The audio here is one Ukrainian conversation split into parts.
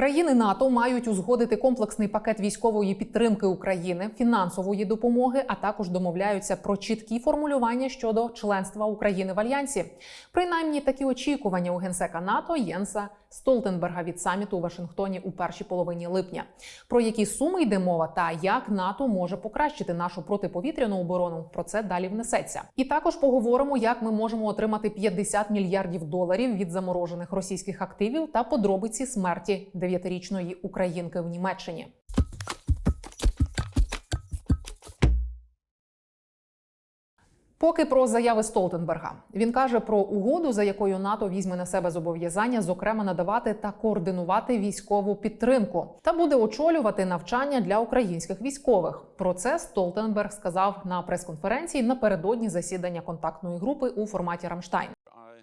Країни НАТО мають узгодити комплексний пакет військової підтримки України, фінансової допомоги, а також домовляються про чіткі формулювання щодо членства України в альянсі. Принаймні такі очікування у генсека НАТО Єнса Столтенберга від саміту у Вашингтоні у першій половині липня. Про які суми йде мова та як НАТО може покращити нашу протиповітряну оборону. Про це далі внесеться. І також поговоримо, як ми можемо отримати 50 мільярдів доларів від заморожених російських активів та подробиці смерті дев'ятирічної українки в Німеччині. Поки про заяви Столтенберга він каже про угоду, за якою НАТО візьме на себе зобов'язання, зокрема надавати та координувати військову підтримку, та буде очолювати навчання для українських військових. Про це Столтенберг сказав на прес-конференції напередодні засідання контактної групи у форматі Рамштайн.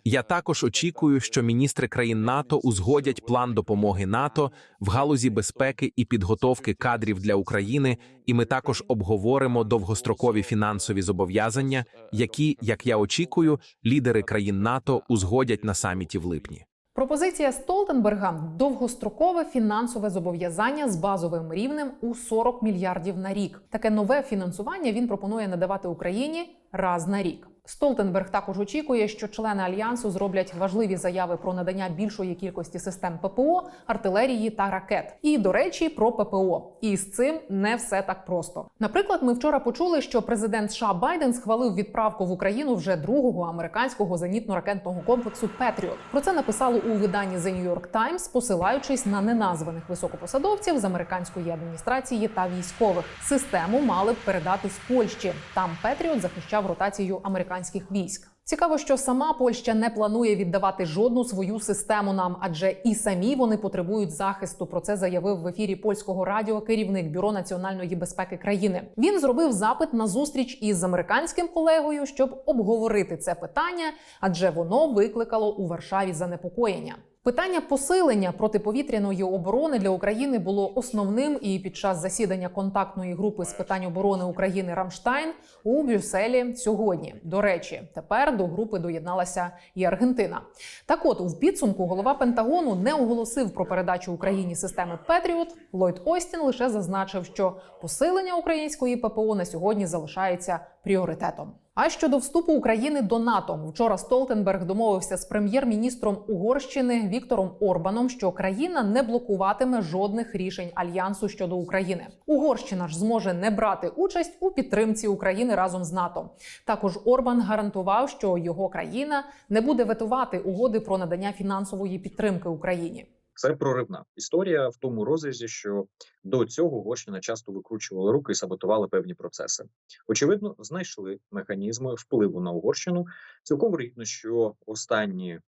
Я також очікую, що міністри країн НАТО узгодять план допомоги НАТО в галузі безпеки і підготовки кадрів для України, і ми також обговоримо довгострокові фінансові зобов'язання, які, як я очікую, лідери країн НАТО узгодять на саміті в липні. Пропозиція Столтенберга довгострокове фінансове зобов'язання з базовим рівнем у 40 мільярдів на рік. Таке нове фінансування він пропонує надавати Україні раз на рік. Столтенберг також очікує, що члени альянсу зроблять важливі заяви про надання більшої кількості систем ППО, артилерії та ракет. І до речі, про ППО. І з цим не все так просто. Наприклад, ми вчора почули, що президент США Байден схвалив відправку в Україну вже другого американського зенітно-ракетного комплексу Петріот. Про це написали у виданні The New York Times, посилаючись на неназваних високопосадовців з американської адміністрації та військових. Систему мали б передати з Польщі. Там Петріот захищав ротацію американських військ. Цікаво, що сама Польща не планує віддавати жодну свою систему нам, адже і самі вони потребують захисту. Про це заявив в ефірі польського радіо керівник бюро національної безпеки країни. Він зробив запит на зустріч із американським колегою, щоб обговорити це питання, адже воно викликало у Варшаві занепокоєння. Питання посилення протиповітряної оборони для України було основним і під час засідання контактної групи з питань оборони України Рамштайн у Брюсселі сьогодні. До речі, тепер до групи доєдналася і Аргентина. Так, от у підсумку голова Пентагону не оголосив про передачу Україні системи Петріот. Ллойд Остін лише зазначив, що посилення української ППО на сьогодні залишається пріоритетом. А щодо вступу України до НАТО, вчора Столтенберг домовився з прем'єр-міністром Угорщини Віктором Орбаном, що країна не блокуватиме жодних рішень альянсу щодо України. Угорщина ж зможе не брати участь у підтримці України разом з НАТО. Також Орбан гарантував, що його країна не буде ветувати угоди про надання фінансової підтримки Україні. Це проривна історія в тому розрізі, що до цього Угорщина часто викручувала руки і саботувала певні процеси. Очевидно, знайшли механізми впливу на Угорщину. Цілком вірогідно, що останні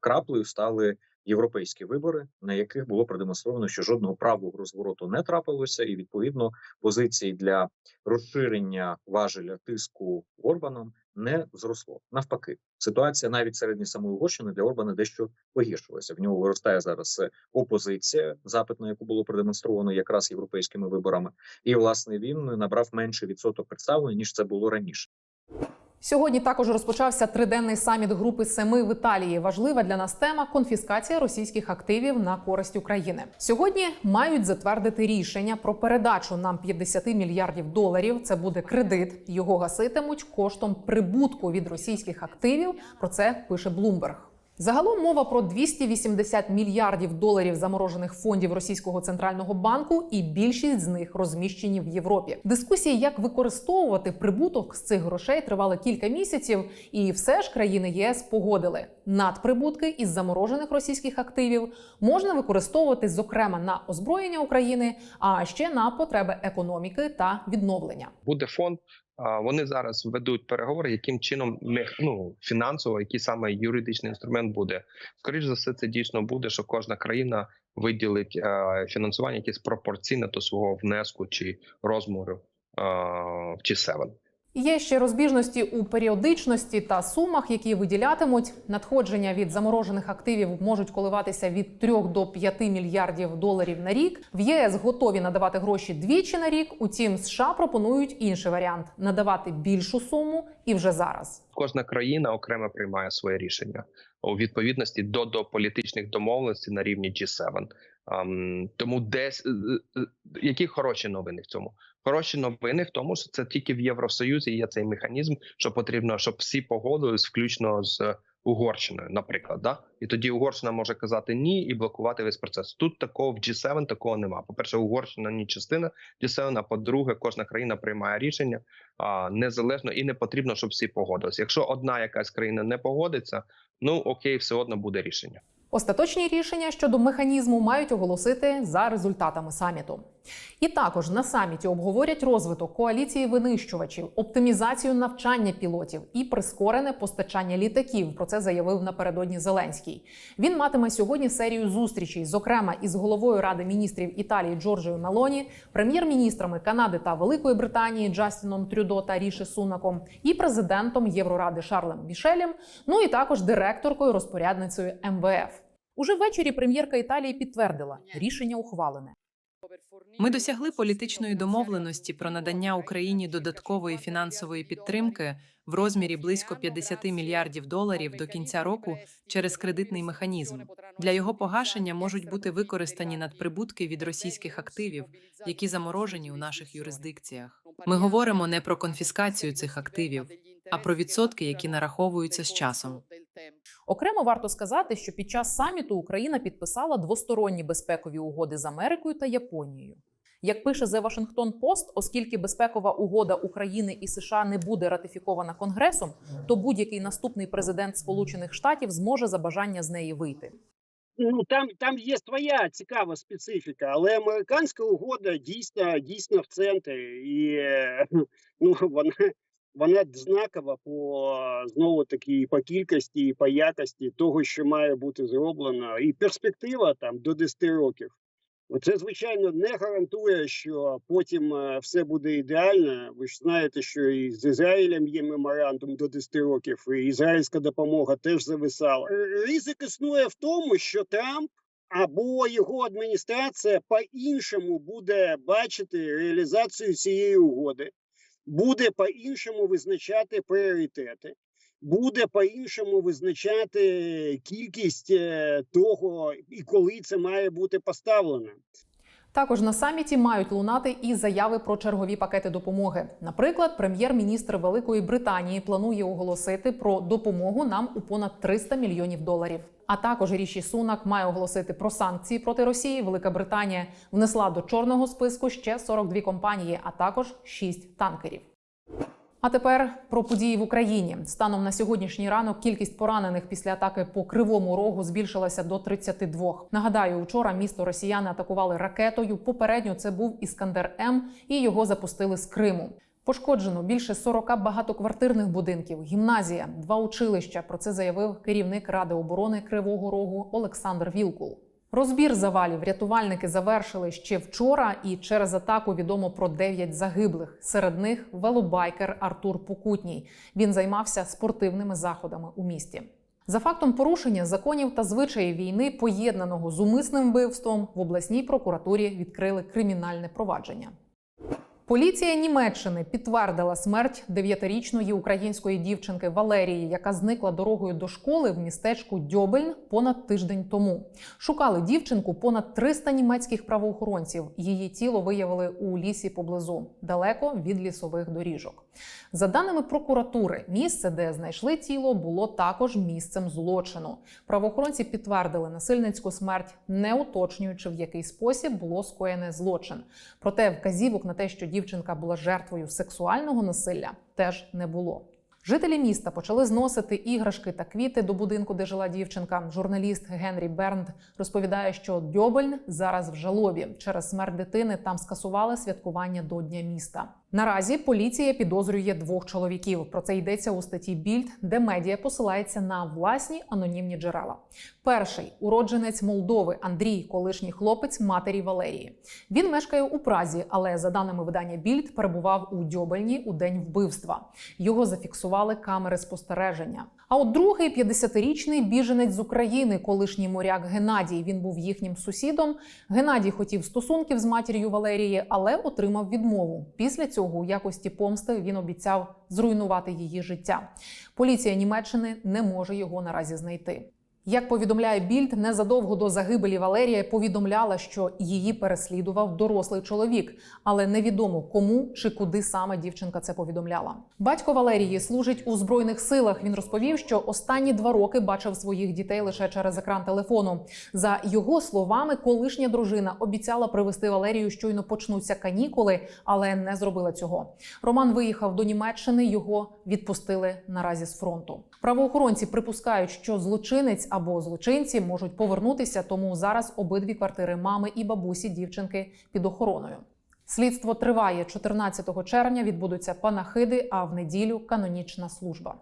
краплею стали європейські вибори, на яких було продемонстровано, що жодного правого розвороту не трапилося, і відповідно позиції для розширення важеля тиску Орбаном не зросло. Навпаки, ситуація навіть середні самої Угорщини для Орбана дещо погіршилася. В нього виростає зараз е, опозиція, запит на яку було продемонстровано якраз європейськими виборами, і власне він набрав менший відсоток представлення ніж це було раніше. Сьогодні також розпочався триденний саміт групи семи в Італії. Важлива для нас тема конфіскація російських активів на користь України. Сьогодні мають затвердити рішення про передачу нам 50 мільярдів доларів. Це буде кредит. Його гаситимуть коштом прибутку від російських активів. Про це пише Bloomberg. Загалом мова про 280 мільярдів доларів заморожених фондів російського центрального банку, і більшість з них розміщені в Європі. Дискусії, як використовувати прибуток з цих грошей, тривали кілька місяців, і все ж країни ЄС погодили надприбутки із заморожених російських активів можна використовувати зокрема на озброєння України, а ще на потреби економіки та відновлення. буде фонд. Вони зараз ведуть переговори, яким чином ну, фінансово, який саме юридичний інструмент буде. Скоріше за все, це дійсно буде, що кожна країна виділить е, фінансування, якесь пропорційне до свого внеску чи розміру е, в G7. Є ще розбіжності у періодичності та сумах, які виділятимуть. Надходження від заморожених активів можуть коливатися від 3 до 5 мільярдів доларів на рік. В ЄС готові надавати гроші двічі на рік. Утім, США пропонують інший варіант надавати більшу суму і вже зараз. Кожна країна окремо приймає своє рішення у відповідності до, до політичних домовленостей на рівні G7. Ам, тому десь е, е, е, які хороші новини в цьому? Хороші новини в тому, що це тільки в Євросоюзі є цей механізм, що потрібно, щоб всі погодились, включно з Угорщиною, наприклад, да і тоді Угорщина може казати ні і блокувати весь процес. Тут такого в G7 такого нема. По перше, Угорщина ні частина G7, а по-друге, кожна країна приймає рішення а, незалежно і не потрібно, щоб всі погодилися. Якщо одна якась країна не погодиться, ну окей, все одно буде рішення. Остаточні рішення щодо механізму мають оголосити за результатами саміту. І також на саміті обговорять розвиток коаліції винищувачів, оптимізацію навчання пілотів і прискорене постачання літаків. Про це заявив напередодні Зеленський. Він матиме сьогодні серію зустрічей, зокрема із головою ради міністрів Італії Джорджою Мелоні, прем'єр-міністрами Канади та Великої Британії Джастіном Трюдо та Ріші Сунаком і президентом Євроради Шарлем Мішелем. Ну і також директоркою розпорядницею МВФ. Уже ввечері прем'єрка Італії підтвердила рішення ухвалене. Ми досягли політичної домовленості про надання Україні додаткової фінансової підтримки в розмірі близько 50 мільярдів доларів до кінця року через кредитний механізм. Для його погашення можуть бути використані надприбутки від російських активів, які заморожені у наших юрисдикціях. Ми говоримо не про конфіскацію цих активів, а про відсотки, які нараховуються з часом. Окремо варто сказати, що під час саміту Україна підписала двосторонні безпекові угоди з Америкою та Японією. Як пише The Washington Post, оскільки безпекова угода України і США не буде ратифікована Конгресом, то будь-який наступний президент Сполучених Штатів зможе за бажання з неї вийти. Ну там, там є своя цікава специфіка, але американська угода дійсно дійсно в центрі, і е, ну вона вона знакова по знову таки по кількості, і по якості того, що має бути зроблено, і перспектива там до 10 років. Це звичайно не гарантує, що потім е, все буде ідеально. Ви ж знаєте, що і з Ізраїлем є меморандум до 10 років, і ізраїльська допомога теж зависала. Ризик існує в тому, що Трамп або його адміністрація по-іншому буде бачити реалізацію цієї угоди, буде по-іншому визначати пріоритети. Буде по-іншому визначати кількість е, того і коли це має бути поставлено. Також на саміті мають лунати і заяви про чергові пакети допомоги. Наприклад, прем'єр-міністр Великої Британії планує оголосити про допомогу нам у понад 300 мільйонів доларів. А також Ріші Сунак має оголосити про санкції проти Росії. Велика Британія внесла до чорного списку ще 42 компанії, а також 6 танкерів. А тепер про події в Україні. Станом на сьогоднішній ранок кількість поранених після атаки по кривому рогу збільшилася до 32. Нагадаю, вчора місто росіяни атакували ракетою. Попередньо це був Іскандер М, і його запустили з Криму. Пошкоджено більше 40 багатоквартирних будинків, гімназія, два училища. Про це заявив керівник Ради оборони Кривого Рогу Олександр Вілкул. Розбір завалів рятувальники завершили ще вчора, і через атаку відомо про 9 загиблих. Серед них велобайкер Артур Покутній. Він займався спортивними заходами у місті. За фактом порушення законів та звичаїв війни, поєднаного з умисним вбивством, в обласній прокуратурі відкрили кримінальне провадження. Поліція Німеччини підтвердила смерть дев'ятирічної української дівчинки Валерії, яка зникла дорогою до школи в містечку Дьобельн понад тиждень тому. Шукали дівчинку понад 300 німецьких правоохоронців. Її тіло виявили у лісі поблизу, далеко від лісових доріжок. За даними прокуратури, місце, де знайшли тіло, було також місцем злочину. Правоохоронці підтвердили насильницьку смерть, не уточнюючи в який спосіб було скоєне злочин. Проте вказівок на те, що дівчинка була жертвою сексуального насилля, теж не було. Жителі міста почали зносити іграшки та квіти до будинку, де жила дівчинка. Журналіст Генрі Бернд розповідає, що Дьобельн зараз в жалобі через смерть дитини. Там скасували святкування до Дня міста. Наразі поліція підозрює двох чоловіків. Про це йдеться у статті Більд, де медіа посилається на власні анонімні джерела. Перший уродженець Молдови Андрій, колишній хлопець матері Валерії. Він мешкає у Празі, але за даними видання Більд перебував у Дьобельні у день вбивства. Його зафіксували камери спостереження. А от другий 50-річний біженець з України, колишній моряк Геннадій. Він був їхнім сусідом. Геннадій хотів стосунків з матір'ю Валерії, але отримав відмову. Після цього у якості помсти він обіцяв зруйнувати її життя. Поліція Німеччини не може його наразі знайти. Як повідомляє Більд, незадовго до загибелі Валерія повідомляла, що її переслідував дорослий чоловік, але невідомо кому чи куди саме дівчинка це повідомляла. Батько Валерії служить у збройних силах. Він розповів, що останні два роки бачив своїх дітей лише через екран телефону. За його словами, колишня дружина обіцяла привезти Валерію, щойно почнуться канікули, але не зробила цього. Роман виїхав до Німеччини. Його відпустили наразі з фронту. Правоохоронці припускають, що злочинець або злочинці можуть повернутися, тому зараз обидві квартири мами і бабусі дівчинки під охороною. Слідство триває 14 червня. Відбудуться панахиди, а в неділю канонічна служба.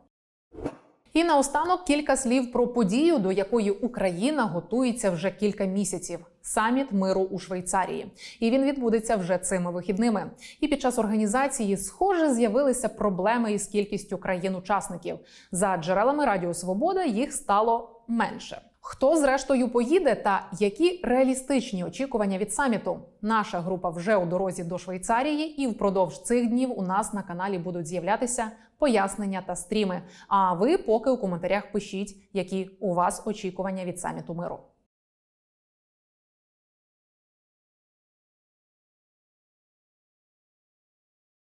І наостанок кілька слів про подію, до якої Україна готується вже кілька місяців. Саміт миру у Швейцарії, і він відбудеться вже цими вихідними. І під час організації, схоже, з'явилися проблеми із кількістю країн-учасників. За джерелами Радіо Свобода їх стало менше. Хто зрештою поїде, та які реалістичні очікування від саміту? Наша група вже у дорозі до Швейцарії, і впродовж цих днів у нас на каналі будуть з'являтися пояснення та стріми. А ви поки у коментарях пишіть, які у вас очікування від саміту миру.